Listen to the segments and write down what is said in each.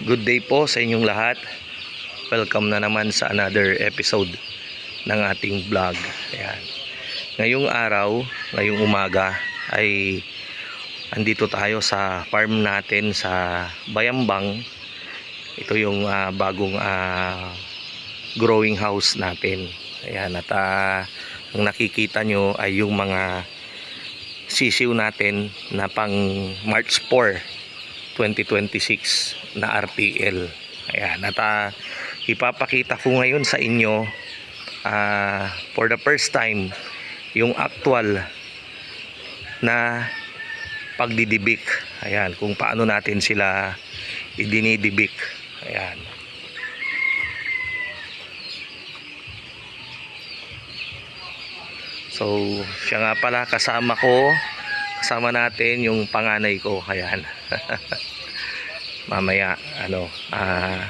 Good day po sa inyong lahat. Welcome na naman sa another episode ng ating vlog. Ayan. Ngayong araw, ngayong umaga ay andito tayo sa farm natin sa Bayambang. Ito yung ah, bagong ah, growing house natin. Ayan, at ah, ang nakikita nyo ay yung mga sisiw natin na pang March 4 2026 na RPL. Ayan, at ah, ipapakita ko ngayon sa inyo ah, for the first time yung actual na pagdidibik. Ayan, kung paano natin sila idinidibik. Ayan. So, siya nga pala kasama ko, kasama natin yung panganay ko. Ayan. Mamaya, ano, ah,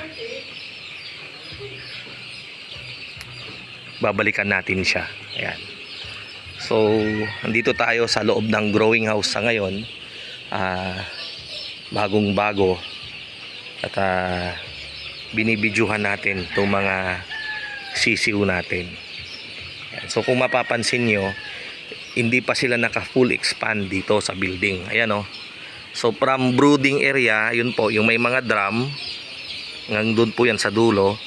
babalikan natin siya. Ayan. So, andito tayo sa loob ng growing house sa ngayon. Ah, bagong bago. At ah, binibidyuhan natin itong mga sisiw natin. Ayan. So, kung mapapansin nyo, hindi pa sila naka full expand dito sa building. Ayan o. So, from brooding area, yun po, yung may mga drum, hanggang doon po yan sa dulo,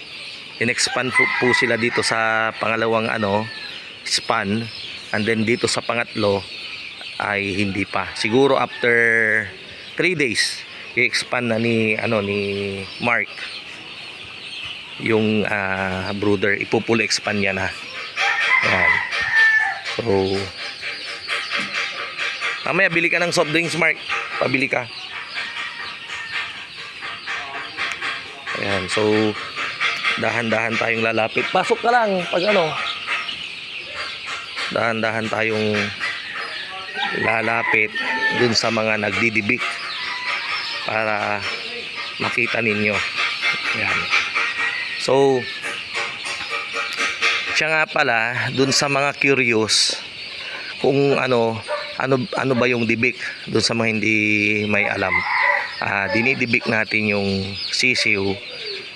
in-expand po, po sila dito sa pangalawang ano, span. And then dito sa pangatlo ay hindi pa. Siguro after 3 days i-expand na ni ano ni Mark. Yung ah, brooder ipupul expand niya na. Yan so mamaya bili ka ng soft drinks Mark. Pabili ka. Ayan so dahan-dahan tayong lalapit. Pasok ka lang pag ano. Dahan-dahan tayong lalapit dun sa mga nagdidibik para makita ninyo. Yan so siya nga pala dun sa mga curious kung ano ano ano ba yung dibik dun sa mga hindi may alam? Ah, dinidibik natin yung sisiw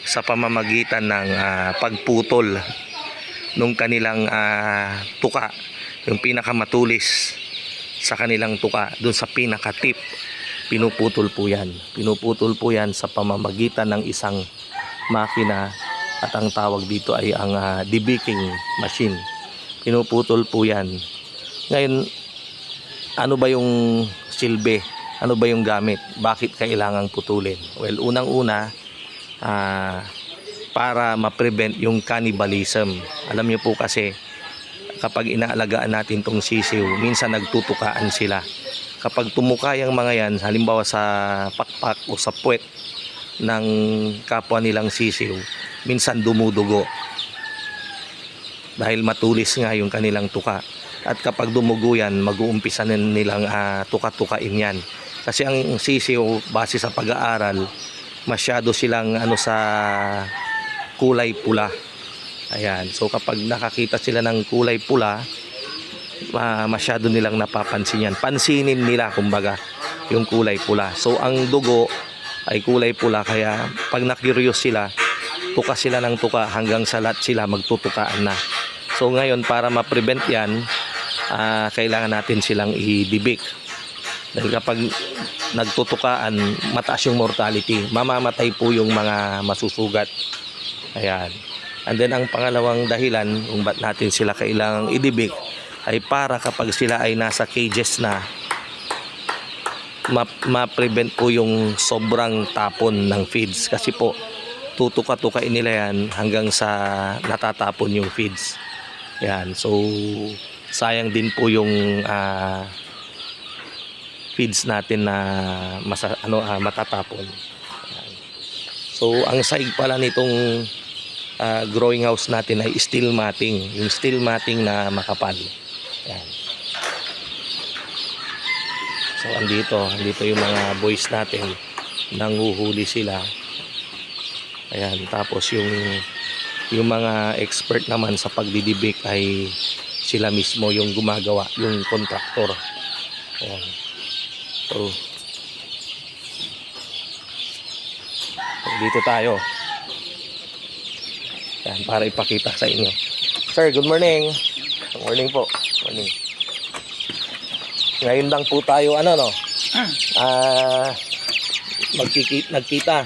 sa pamamagitan ng ah, pagputol nung kanilang ah, tuka. Yung pinakamatulis sa kanilang tuka dun sa pinakatip. Pinuputol po yan. Pinuputol po yan sa pamamagitan ng isang makina at ang tawag dito ay ang ah, debaking machine. Pinuputol po yan. Ngayon ano ba yung silbi ano ba yung gamit bakit kailangang putulin well unang una ah para ma-prevent yung cannibalism. Alam niyo po kasi kapag inaalagaan natin tong sisiw, minsan nagtutukaan sila. Kapag tumuka yung mga yan, halimbawa sa pakpak o sa puwet ng kapwa nilang sisiw, minsan dumudugo. Dahil matulis nga yung kanilang tuka. At kapag dumugo yan, mag-uumpisa nilang ah, tuka-tukain yan. Kasi ang sisiw, base sa pag-aaral, masyado silang ano sa kulay pula. Ayan. So kapag nakakita sila ng kulay pula, ma- masyado nilang napapansin yan. Pansinin nila kumbaga yung kulay pula. So ang dugo ay kulay pula kaya pag na-curious sila, tuka sila ng tuka hanggang sa lahat sila magtutukaan na. So ngayon para ma-prevent yan, ah, kailangan natin silang idibik. Dahil kapag nagtutukaan, mataas yung mortality. Mamamatay po yung mga masusugat. Ayan. And then ang pangalawang dahilan kung ba't natin sila kailangang idibik ay para kapag sila ay nasa cages na ma- ma-prevent po yung sobrang tapon ng feeds kasi po tutuka-tukain nila yan hanggang sa natatapon yung feeds. Yan. So sayang din po yung ah, feeds natin na masa, ano, ah, matatapon. So ang saig pala nitong ah, growing house natin ay steel matting. Yung steel matting na makapal. Yan. So andito, andito yung mga boys natin. Nanguhuli sila. Ayan, tapos yung yung mga expert naman sa pagdidibik ay sila mismo yung gumagawa, yung contractor. Ayan. So, Dito tayo. Yan, para ipakita sa inyo. Sir, good morning. Good morning po. Morning. Ngayon lang po tayo, ano no? Ah, magkikita, nagkita.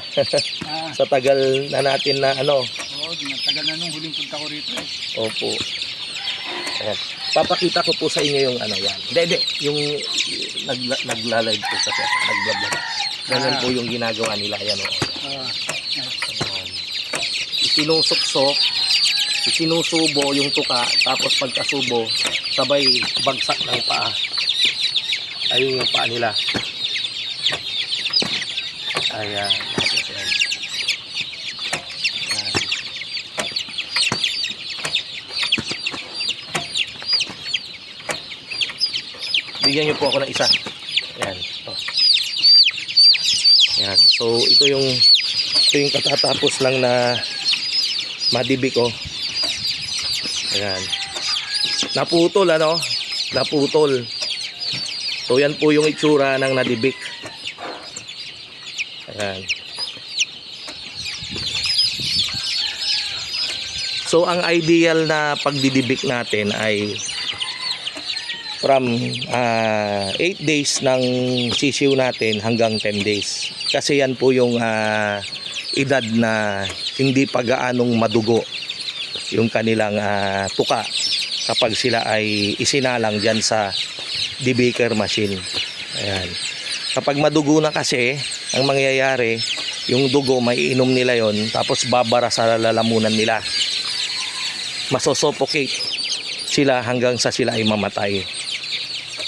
Ah, sa tagal na natin na ano. oo, tagal na nung huling punta ko rito eh. Opo. Ayan. Papakita ko po sa inyo yung ano yan. Hindi, hindi. Yung nagla, nagla-live po kasi. Nagla-vlog. Ganyan Ah. po yung ginagawa nila. Yan o. Ah, Ayan. Isinusuksok. Isinusubo yung tuka. Tapos pagkasubo, sabay bagsak ng paa. Ayun yung paa nila. Ayan. Tapos yan. Ayan. Bigyan niyo po ako ng isa. Ayan. Ito. Ayan. So, ito yung ito yung katatapos lang na madibik oh. Ayan. Naputol ano? Naputol. So, yan po yung itsura ng nadibik. Ayan. So, ang ideal na pagdidibik natin ay from 8 days ng sisiw natin hanggang 10 days. Kasi yan po yung ah, edad na hindi pa gaanong madugo yung kanilang ah, tuka kapag sila ay isinalang dyan sa debaker machine. Ayan. Kapag madugo na kasi, ang mangyayari, yung dugo, maiinom nila yon tapos babara sa lalamunan nila. Masosuffocate sila hanggang sa sila ay mamatay.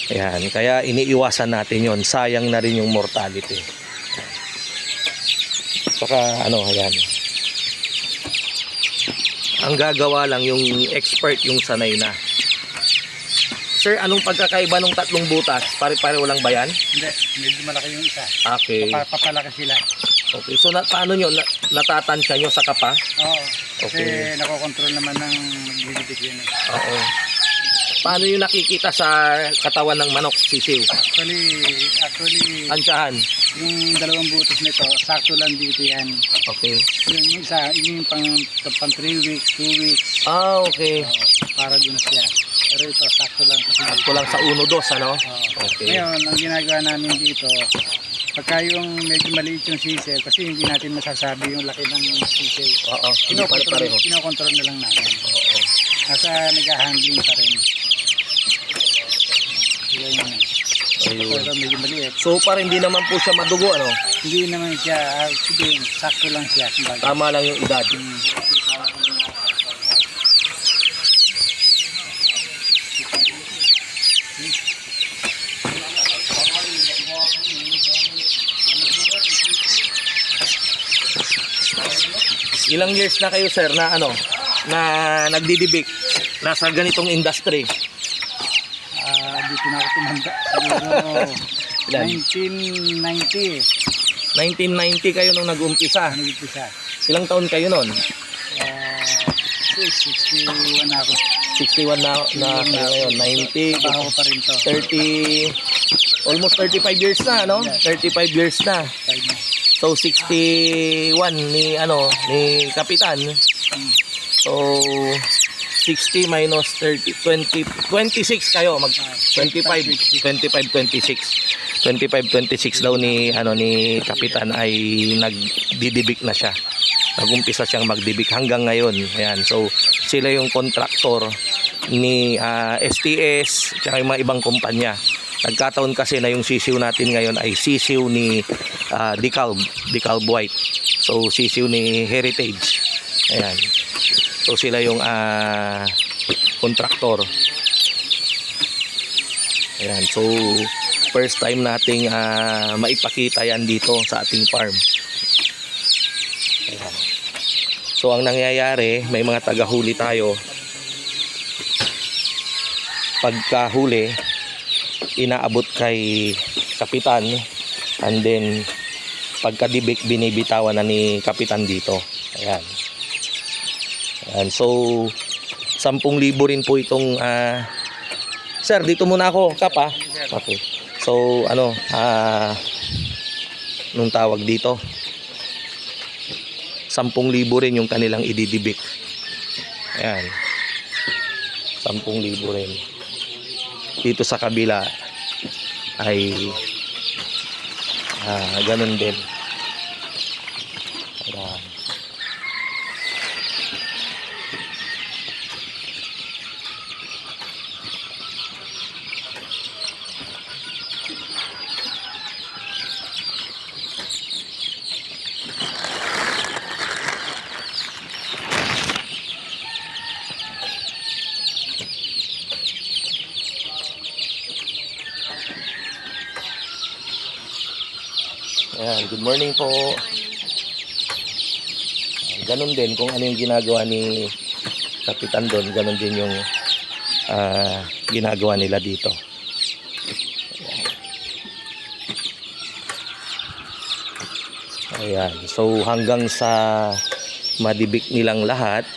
Ayan, kaya iniiwasan natin yon. Sayang na rin yung mortality. Saka ano, ayan. Ang gagawa lang yung expert yung sanay na. Sir, anong pagkakaiba ng tatlong butas? Pare-pareho lang ba yan? hindi, medyo malaki yung isa. Okay. Pa- Papalaki sila. Okay. So, na, paano nyo? Na, natatansya nyo sa kapa? Oo. Kasi Okay. nakokontrol naman ng maglilitik yun eh. Oo. Paano yung nakikita sa katawan ng manok, sisiw? Actually, actually, Tansyahan. yung dalawang butos nito, sakto lang dito yan. Okay. Yung isa, yun yung pang, pang 3 weeks, 2 weeks. Ah, okay. Oo, para dun na siya. Pero ito, sakto lang kasi Sakto lang sa 1-2, ano? Oo. Okay. Ngayon, ang ginagawa namin dito, pagka yung medyo maliit yung sisiw, kasi hindi natin masasabi yung laki ng sisiw. Oo. Hindi Kinokontrol, pare-pareho. kinokontrol na lang namin. Oo. Nasa nag-handling pa rin. Yan yun. Ayun. Pero medyo maliit. So, para hindi naman po siya madugo, ano? Hindi naman siya, ah, sige, sakto lang siya. Kumbaga. Tama lang yung edad. Hmm. Ilang years na kayo, sir, na ano, na nagdidibik nasa ganitong industry? Ah, dito na ako tumanda. Ilan? 1990 eh. 1990 kayo nung nag-umpisa. Siya? Ilang taon kayo nun? Ah, 61 na ako. 61 na, na kayo ngayon. 90, Trabaho pa rin to. 30, almost 35 years na, no? 35 years na. So, 61 ni, ano, ni Kapitan. Hmm. So, 60 minus 30, 20, 26 kayo. Mag, 25, 25, 26. 25, 26 daw ni, ano, ni Kapitan ay nagdidibik na siya. Nagumpisa siyang magdibik hanggang ngayon. Ayan. So, sila yung contractor ni ah, STS tsaka yung mga ibang kumpanya. Nagkataon kasi na yung sisiw natin ngayon ay sisiw ni ah, Decalb, Decalb White. So, sisiw ni Heritage. Ayan. So, sila yung ah, kontraktor. Ayan. So, first time nating ah, maipakita yan dito sa ating farm. Ayan. So, ang nangyayari, may mga tagahuli tayo. Pagkahuli, inaabot kay kapitan and then pagkadibik binibitawan na ni kapitan dito ayan ayan so 10,000 rin po itong ah, sir dito muna ako kap ah okay so ano ah nung tawag dito 10,000 rin yung kanilang ididibik. Ayan. 10,000 rin. Dito sa kabila ay ah, ganun din. Ayan, good morning po. Ganon din kung ano yung ginagawa ni Kapitan doon, ganon din yung ah, ginagawa nila dito. Ayan. So hanggang sa madibik nilang lahat,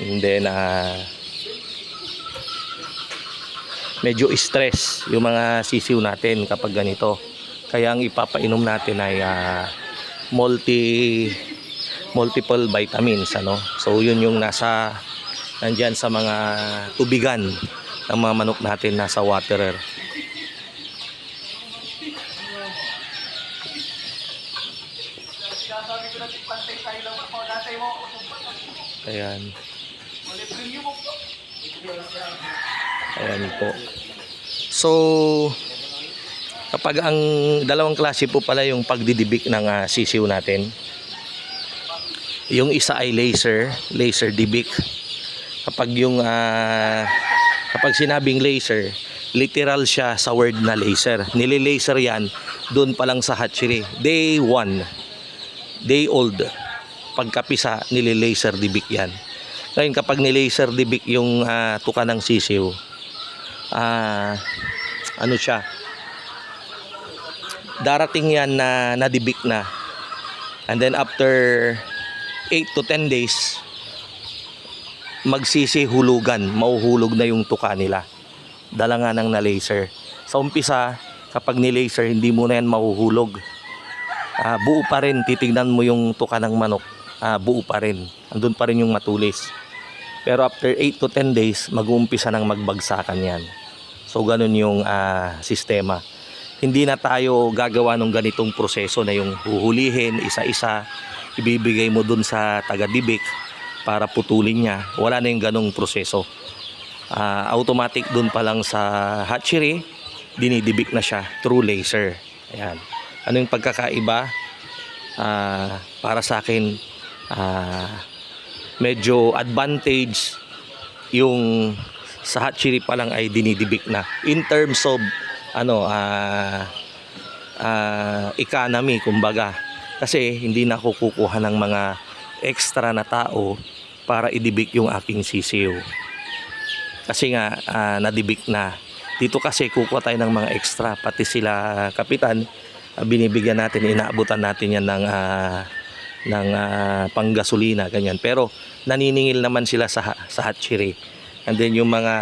and then ah, medyo stress yung mga sisiw natin kapag ganito. Kaya ang ipapainom natin ay ah, multi multiple vitamins ano. So yun yung nasa nandyan sa mga tubigan ng mga manok natin nasa waterer. Ayan. Ayan po. So, kapag ang dalawang klase po pala yung pagdidibik ng ah, sisiw natin. Yung isa ay laser, laser dibik. Kapag yung ah, kapag sinabing laser, literal siya sa word na laser. Nili-laser yan doon pa lang sa hatchery. Day 1. Day old. Pagkapisa, nili-laser dibik yan. Ngayon kapag ni-laser dibik yung ah, tuka ng sisiw, ah, ano siya, darating yan na nadibik na. And then after 8 to 10 days, magsisihulugan, mauhulog na yung tuka nila. Dala nga ng na-laser. Sa umpisa, kapag ni-laser, hindi mo na yan mahuhulog. Ah, buo pa rin, titignan mo yung tuka ng manok, ah, buo pa rin. Andun pa rin yung matulis. Pero after 8 to 10 days, mag-uumpisa nang magbagsakan yan. So ganun yung ah, sistema. Hindi na tayo gagawa ng ganitong proseso na yung huhulihin isa-isa, ibibigay mo dun sa taga-dibik para putulin niya. Wala na yung ganong proseso. Ah, automatic dun pa lang sa hatchery, dinidibik na siya through laser. Ayan. Ano yung pagkakaiba? Ah, para sa akin, ah, medyo advantage yung sa hatchery pa lang ay dinidibik na in terms of ano ah ah, economy kumbaga. Kasi hindi na ako kukuha ng mga extra na tao para idibik yung aking sisiw kasi nga ah, nadibik na. Dito kasi kukuha tayo ng mga extra pati sila kapitan ah, binibigyan natin inaabutan natin yan ng ah, ng ah, panggasolina ganyan. Pero naniningil naman sila sa sa hatchery. And then yung mga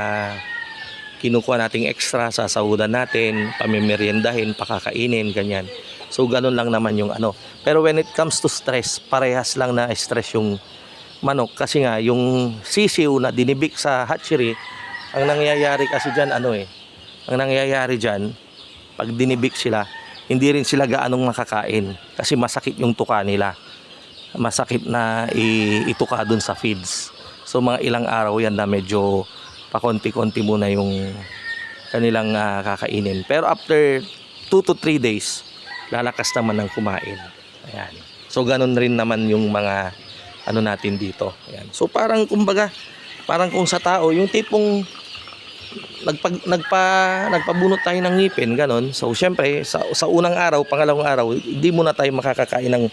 kinukuha nating extra sa sahudan natin pamimeryendahin pakakainin ganyan. So ganun lang naman yung ano. Pero when it comes to stress parehas lang na stress yung manok. Kasi nga yung sisiw na dinibik sa hatchery ang nangyayari kasi dyan ano eh ang nangyayari dyan pag dinibik sila hindi rin sila gaanong makakain kasi masakit yung tuka nila. Masakit na ituka dun sa feeds. So mga ilang araw yan na medyo pakonti-konti muna yung kanilang ah, kakainin. Pero after 2 to 3 days, lalakas naman ng kumain. Ayan. So ganun rin naman yung mga ano natin dito. Ayan. So parang kumbaga, parang kung sa tao, yung tipong nagpag, nagpa, nagpabunot tayo ng ngipin, ganon. So syempre, sa, sa unang araw, pangalawang araw, hindi muna tayo makakakain ng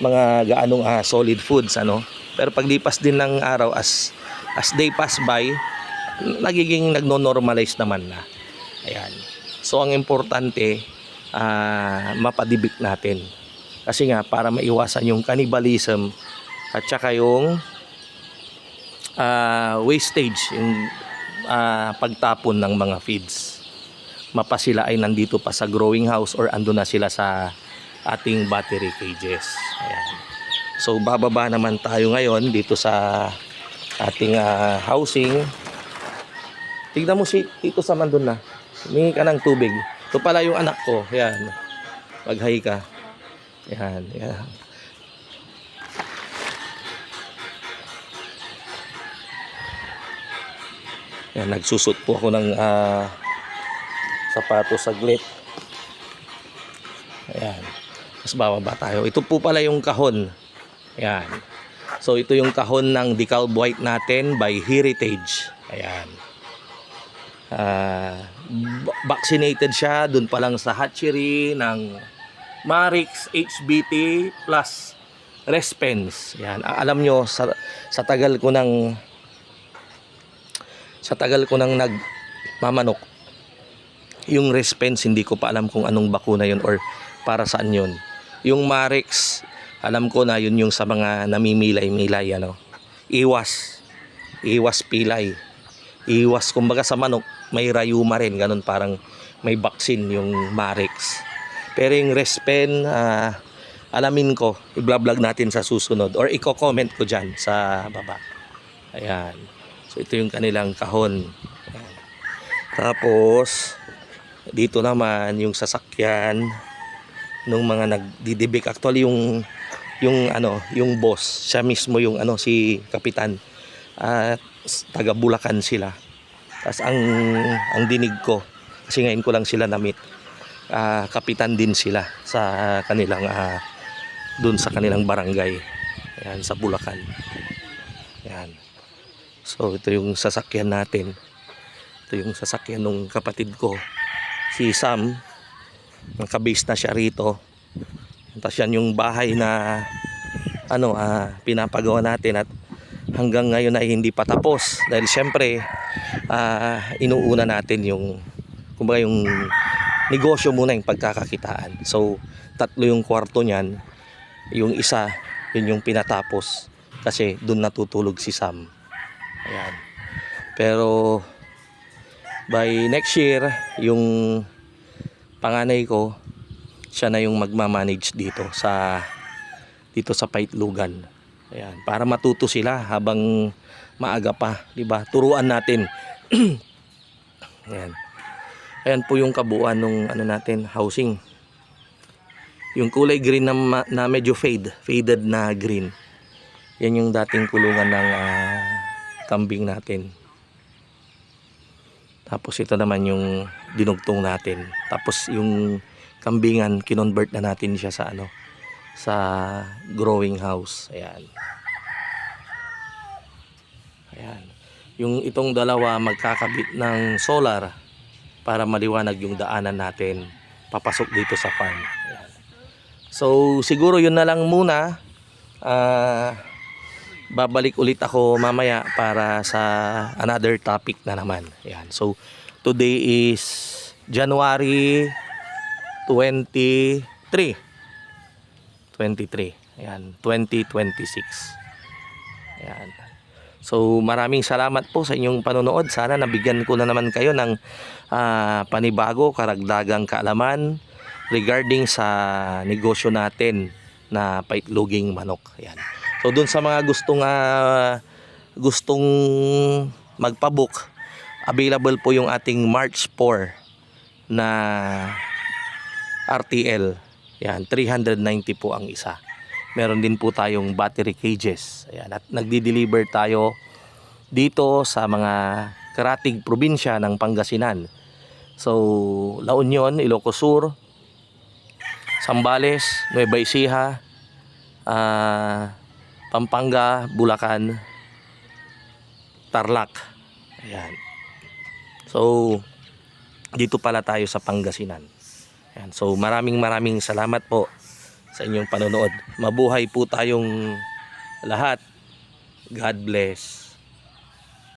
mga gaanong ah, solid foods ano pero paglipas din ng araw as as day pass by nagiging nagno-normalize naman na ayan so ang importante ah, mapadibik natin kasi nga para maiwasan yung cannibalism at saka yung ah, wastage yung ah, pagtapon ng mga feeds mapa sila ay nandito pa sa growing house or ando na sila sa ating battery cages. Ayan. So bababa naman tayo ngayon dito sa ating ah, housing. Tignan mo si Tito Sam andun na. Humingi ka ng tubig. Ito pala yung anak ko. Yan. Mag-hi ka. Yan. Yan. Yan, nagsusot po ako ng ah, sapatos saglit. Ayan. Tapos bababa tayo. Ito po pala yung kahon. Ayan. So ito yung kahon ng decal white natin by Heritage. Ayan. B- vaccinated siya dun pa lang sa hatchery ng Marix HBT plus Respens. Yan. Alam nyo, sa, sa tagal ko ng sa tagal ko nang nagmamanok, yung Respens, hindi ko pa alam kung anong bakuna yun or para saan yun. Yung Marix, alam ko na yun yung sa mga namimilay-milay, ano. Iwas. Iwas pilay. Iwas, kumbaga sa manok, may rayuma rin, ganun parang may vaccine yung Marix. Pero yung Respen, ah, alamin ko, i-vlog natin sa susunod or i-comment ko dyan sa baba. Ayan. So ito yung kanilang kahon. Ayan. Tapos, dito naman yung sasakyan nung mga nagdidibik. Actually yung yung ano, yung boss, siya mismo yung ano si kapitan. At taga Bulacan sila. Tapos ang ang dinig ko kasi ngayon ko lang sila na-meet. ah, kapitan din sila sa kanilang ah, dun sa kanilang barangay. Ayan, sa Bulacan. Ayan. So ito yung sasakyan natin. Ito yung sasakyan ng kapatid ko. Si Sam. Nakabase na siya rito. Tapos yan yung bahay na ano ah, pinapagawa natin at hanggang ngayon ay hindi pa tapos dahil syempre ah, inuuna natin yung kumbaga yung negosyo muna yung pagkakakitaan. So tatlo yung kwarto niyan. Yung isa yun yung pinatapos kasi doon natutulog si Sam. Ayan. Pero by next year, yung panganay ko, siya na yung magmamanage dito sa dito sa Paitlugan. Ayan, para matuto sila habang maaga pa, 'di ba? Turuan natin. Ayan. Ayan po yung kabuuan ng ano natin, housing. Yung kulay green na, na medyo fade, faded na green. Yan yung dating kulungan ng ah, kambing natin. Tapos ito naman yung dinugtong natin. Tapos yung kambingan, kinonvert na natin siya sa ano, sa growing house. Ayan. Ayan. Yung itong dalawa magkakabit ng solar para maliwanag yung daanan natin papasok dito sa farm. Ayan. So siguro yun na lang muna. Ah babalik ulit ako mamaya para sa another topic na naman. Ayan. So, today is January 23. 23. Ayan. 2026. Ayan. So, maraming salamat po sa inyong panonood. Sana nabigyan ko na naman kayo ng ah, panibago, karagdagang kaalaman regarding sa negosyo natin na paitloging manok. Ayan. So doon sa mga gustong ah, gustong magpabook, available po yung ating March 4 na RTL. Yan, 390 po ang isa. Meron din po tayong battery cages. Ayan, at nagdi-deliver tayo dito sa mga karatig probinsya ng Pangasinan. So, La Union, Ilocos Sur, Sambales, Nueva Ecija, ah, Pampanga, Bulacan, Tarlac. Ayan. So, dito pala tayo sa Pangasinan. Ayan. So, maraming maraming salamat po sa inyong panonood. Mabuhay po tayong lahat. God bless.